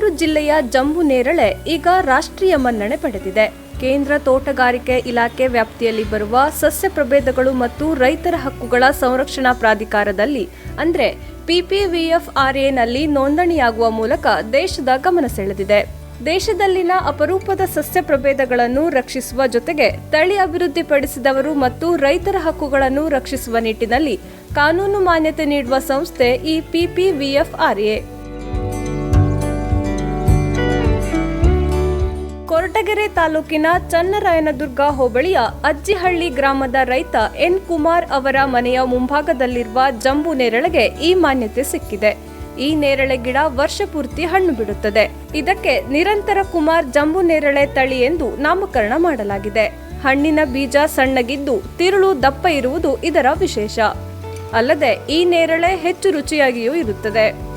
ತುಮಕೂರು ಜಿಲ್ಲೆಯ ಜಂಬು ನೇರಳೆ ಈಗ ರಾಷ್ಟ್ರೀಯ ಮನ್ನಣೆ ಪಡೆದಿದೆ. ಕೇಂದ್ರ ತೋಟಗಾರಿಕೆ ಇಲಾಖೆ ವ್ಯಾಪ್ತಿಯಲ್ಲಿ ಬರುವ ಸಸ್ಯ ಪ್ರಭೇದಗಳು ಮತ್ತು ರೈತರ ಹಕ್ಕುಗಳ ಸಂರಕ್ಷಣಾ ಪ್ರಾಧಿಕಾರದಲ್ಲಿ, ಅಂದ್ರೆ ಪಿಪಿವಿಎಫ್ಆರ್ಎನಲ್ಲಿ ನೋಂದಣಿಯಾಗುವ ಮೂಲಕ ದೇಶದ ಗಮನ ಸೆಳೆದಿದೆ. ದೇಶದಲ್ಲಿನ ಅಪರೂಪದ ಸಸ್ಯ ಪ್ರಭೇದಗಳನ್ನು ರಕ್ಷಿಸುವ ಜೊತೆಗೆ ತಳಿ ಅಭಿವೃದ್ಧಿಪಡಿಸಿದವರು ಮತ್ತು ರೈತರ ಹಕ್ಕುಗಳನ್ನು ರಕ್ಷಿಸುವ ನಿಟ್ಟಿನಲ್ಲಿ ಕಾನೂನು ಮಾನ್ಯತೆ ನೀಡುವ ಸಂಸ್ಥೆ ಈ ಪಿಪಿವಿಎಫ್ಆರ್ಎ ಕೊರಟಗೆರೆ ತಾಲೂಕಿನ ಚನ್ನರಾಯನದುರ್ಗ ಹೋಬಳಿಯ ಅಜ್ಜಿಹಳ್ಳಿ ಗ್ರಾಮದ ರೈತ ಎನ್ ಕುಮಾರ್ ಅವರ ಮನೆಯ ಮುಂಭಾಗದಲ್ಲಿರುವ ಜಂಬು ನೇರಳೆಗೆ ಈ ಮಾನ್ಯತೆ ಸಿಕ್ಕಿದೆ. ಈ ನೇರಳೆ ಗಿಡ ವರ್ಷ ಪೂರ್ತಿ ಹಣ್ಣು ಬಿಡುತ್ತದೆ. ಇದಕ್ಕೆ ನಿರಂತರ ಕುಮಾರ್ ಜಂಬು ನೇರಳೆ ತಳಿ ಎಂದು ನಾಮಕರಣ ಮಾಡಲಾಗಿದೆ. ಹಣ್ಣಿನ ಬೀಜ ಸಣ್ಣಗಿದ್ದು ತಿರುಳು ದಪ್ಪ ಇರುವುದು ಇದರ ವಿಶೇಷ. ಅಲ್ಲದೆ ಈ ನೇರಳೆ ಹೆಚ್ಚು ರುಚಿಯಾಗಿಯೂ ಇರುತ್ತದೆ.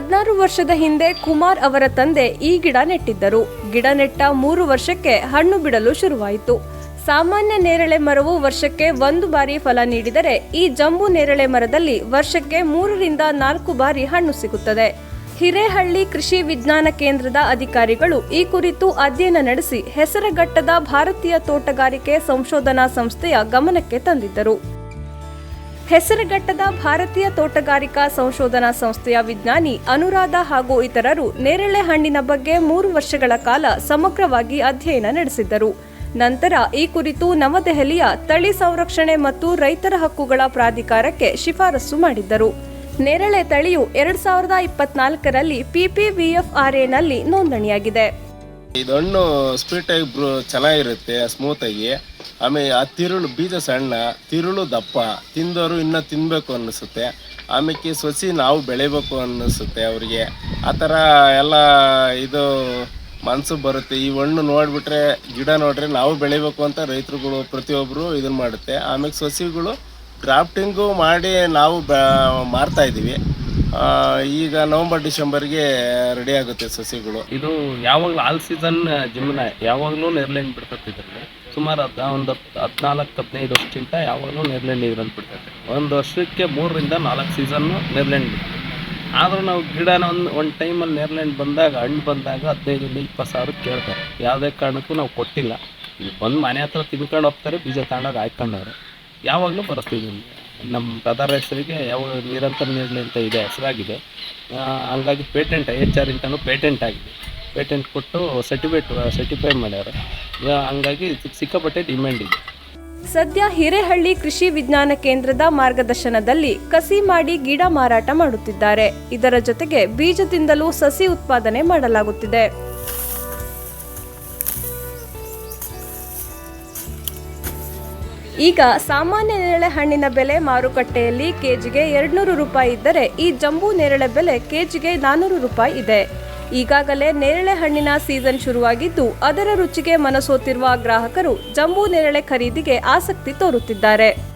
ಹದಿನಾರು ವರ್ಷದ ಹಿಂದೆ ಕುಮಾರ್ ಅವರ ತಂದೆ ಈ ಗಿಡ ನೆಟ್ಟಿದ್ದರು. ಗಿಡ ನೆಟ್ಟ ಮೂರು ವರ್ಷಕ್ಕೆ ಹಣ್ಣು ಬಿಡಲು ಶುರುವಾಯಿತು. ಸಾಮಾನ್ಯ ನೇರಳೆ ಮರವು ವರ್ಷಕ್ಕೆ ಒಂದು ಬಾರಿ ಫಲ ನೀಡಿದರೆ ಈ ಜಂಬು ನೇರಳೆ ಮರದಲ್ಲಿ ವರ್ಷಕ್ಕೆ ಮೂರರಿಂದ ನಾಲ್ಕು ಬಾರಿ ಹಣ್ಣು ಸಿಗುತ್ತದೆ. ಹಿರೇಹಳ್ಳಿ ಕೃಷಿ ವಿಜ್ಞಾನ ಕೇಂದ್ರದ ಅಧಿಕಾರಿಗಳು ಈ ಕುರಿತು ಅಧ್ಯಯನ ನಡೆಸಿ ಹೆಸರಘಟ್ಟದ ಭಾರತೀಯ ತೋಟಗಾರಿಕೆ ಸಂಶೋಧನಾ ಸಂಸ್ಥೆಯ ಗಮನಕ್ಕೆ ತಂದಿದ್ದರು. ಹೆಸರುಘಟ್ಟದ ಭಾರತೀಯ ತೋಟಗಾರಿಕಾ ಸಂಶೋಧನಾ ಸಂಸ್ಥೆಯ ವಿಜ್ಞಾನಿ ಅನುರಾಧ ಹಾಗೂ ಇತರರು ನೇರಳೆ ಹಣ್ಣಿನ ಬಗ್ಗೆ ಮೂರು ವರ್ಷಗಳ ಕಾಲ ಸಮಗ್ರವಾಗಿ ಅಧ್ಯಯನ ನಡೆಸಿದ್ದರು. ನಂತರ ಈ ಕುರಿತು ನವದೆಹಲಿಯ ತಳಿ ಸಂರಕ್ಷಣೆ ಮತ್ತು ರೈತರ ಹಕ್ಕುಗಳ ಪ್ರಾಧಿಕಾರಕ್ಕೆ ಶಿಫಾರಸು ಮಾಡಿದ್ದರು. ನೇರಳೆ ತಳಿಯು ಎರಡ್ ಸಾವಿರದ ಇಪ್ಪತ್ನಾಲ್ಕರಲ್ಲಿ ಪಿಪಿವಿಎಫ್ಆರ್ಎನಲ್ಲಿ ನೋಂದಣಿಯಾಗಿದೆ. ಇದು ಹಣ್ಣು ಸ್ವೀಟ್ ಆಗಿ ಚೆನ್ನಾಗಿರುತ್ತೆ ಆಗಿ. ಆಮೇಲೆ ಆ ತಿರುಳು ಬೀಜ ಸಣ್ಣ ತಿರುಳು ದಪ್ಪ ತಿಂದವರು ಇನ್ನೂ ತಿನ್ನಬೇಕು ಅನ್ನಿಸುತ್ತೆ. ಆಮೇಲೆ ಸಸಿ ನಾವು ಬೆಳಿಬೇಕು ಅನ್ನಿಸುತ್ತೆ ಅವರಿಗೆ. ಆ ಥರ ಎಲ್ಲ ಇದು ಮನಸ್ಸು ಬರುತ್ತೆ. ಈ ಹಣ್ಣು ನೋಡಿಬಿಟ್ರೆ ಗಿಡ ನೋಡ್ರೆ ನಾವು ಬೆಳಿಬೇಕು ಅಂತ ರೈತರುಗಳು ಪ್ರತಿಯೊಬ್ಬರು ಇದನ್ನು ಮಾಡುತ್ತೆ. ಆಮೇಲೆ ಸಸಿಗಳು ಗ್ರಾಫ್ಟಿಂಗು ಮಾಡಿ ನಾವು ಬ ಮಾರ್ತಾ ಇದ್ದೀವಿ. ಆ, ಈಗ ನವಂಬರ್ ಡಿಸೆಂಬರ್ಗೆ ರೆಡಿ ಆಗುತ್ತೆ ಸಸಿಗಳು. ಇದು ಯಾವಾಗಲೂ ಆಲ್ ಸೀಸನ್ ಜಿಮ್ನ ಯಾವಾಗಲೂ ನೇರ್ಲೆಂಡ್ ಬಿಡ್ತೈತೆ ಇದರಲ್ಲಿ ಸುಮಾರು ಹದ್ ಒಂದು ಹದಿನಾಲ್ಕು, ಹದಿನೈದು ವರ್ಷಕ್ಕಿಂತ ಯಾವಾಗಲೂ ನೆರ್ಲೆಂಡ್ ನೀರಲ್ಲಿ ಬಿಡ್ತೈತೆ ಒಂದು ವರ್ಷಕ್ಕೆ ಮೂರರಿಂದ ನಾಲ್ಕು ಸೀಸನ್ನು ನೆರ್ಲೆಂಡ್ ಆದರೂ ನಾವು ಗಿಡನ ಒಂದು ಒಂದು ಟೈಮಲ್ಲಿ ನೆರ್ಲೆಂಡ್ ಬಂದಾಗ, ಹಣ್ಣು ಬಂದಾಗ ಹದಿನೈದರಿಂದ ಇಪ್ಪತ್ತು ಸಾವಿರ ಕೇಳ್ತಾರೆ. ಯಾವುದೇ ಕಾರಣಕ್ಕೂ ನಾವು ಕೊಟ್ಟಿಲ್ಲ. ಇಲ್ಲಿ ಬಂದು ಮನೆ ಹತ್ರ ತಿನ್ಕೊಂಡು ಹೋಗ್ತಾರೆ, ಬೀಜ ತಗೊಂಡೋಗಿ ಹಾಕ್ಕೊಂಡವ್ರೆ ಯಾವಾಗಲೂ ಬರ್ತೀವಿ ನಮ್ಮ ಬ್ರದರ್ ಹೆಸರಿಗೆ ಯಾವಾಗ ನಿರಂತರ ನೇರಳೆ ಅಂತ ಇದೆ, ಹೆಸರಾಗಿದೆ. ಹಂಗಾಗಿ ಪೇಟೆಂಟ್ ಎಚ್ ಆರ್ ಇಂಟನು ಪೇಟೆಂಟ್ ಆಗಿದೆ. ಪೇಟೆಂಟ್ ಕೊಟ್ಟು ಸರ್ಟಿಫಿಕೇಟ್ ಸರ್ಟಿಫೈ ಮಾಡ್ಯಾರ. ಹಂಗಾಗಿ ಸಿಕ್ಕಾಪಟ್ಟೆ ಡಿಮ್ಯಾಂಡ್ ಇದೆ. ಸದ್ಯ ಹಿರೇಹಳ್ಳಿ ಕೃಷಿ ವಿಜ್ಞಾನ ಕೇಂದ್ರದ ಮಾರ್ಗದರ್ಶನದಲ್ಲಿ ಕಸಿ ಮಾಡಿ ಗಿಡ ಮಾರಾಟ ಮಾಡುತ್ತಿದ್ದಾರೆ. ಇದರ ಜೊತೆಗೆ ಬೀಜದಿಂದಲೂ ಸಸಿ ಉತ್ಪಾದನೆ ಮಾಡಲಾಗುತ್ತಿದೆ. ಈಗ ಸಾಮಾನ್ಯ ನೇರಳೆ ಹಣ್ಣಿನ ಬೆಲೆ ಮಾರುಕಟ್ಟೆಯಲ್ಲಿ ಕೆಜಿಗೆ ಎರಡ್ನೂರು ರೂಪಾಯಿ ಇದ್ದರೆ ಈ ಜಂಬೂ ನೇರಳೆ ಬೆಲೆ ಕೆಜಿಗೆ ನಾನೂರು ರೂಪಾಯಿ ಇದೆ. ಈಗಾಗಲೇ ನೇರಳೆ ಹಣ್ಣಿನ ಸೀಸನ್ ಶುರುವಾಗಿದ್ದು ಅದರ ರುಚಿಗೆ ಮನಸೋತಿರುವ ಗ್ರಾಹಕರು ಜಂಬೂ ನೇರಳೆ ಖರೀದಿಗೆ ಆಸಕ್ತಿ ತೋರುತ್ತಿದ್ದಾರೆ.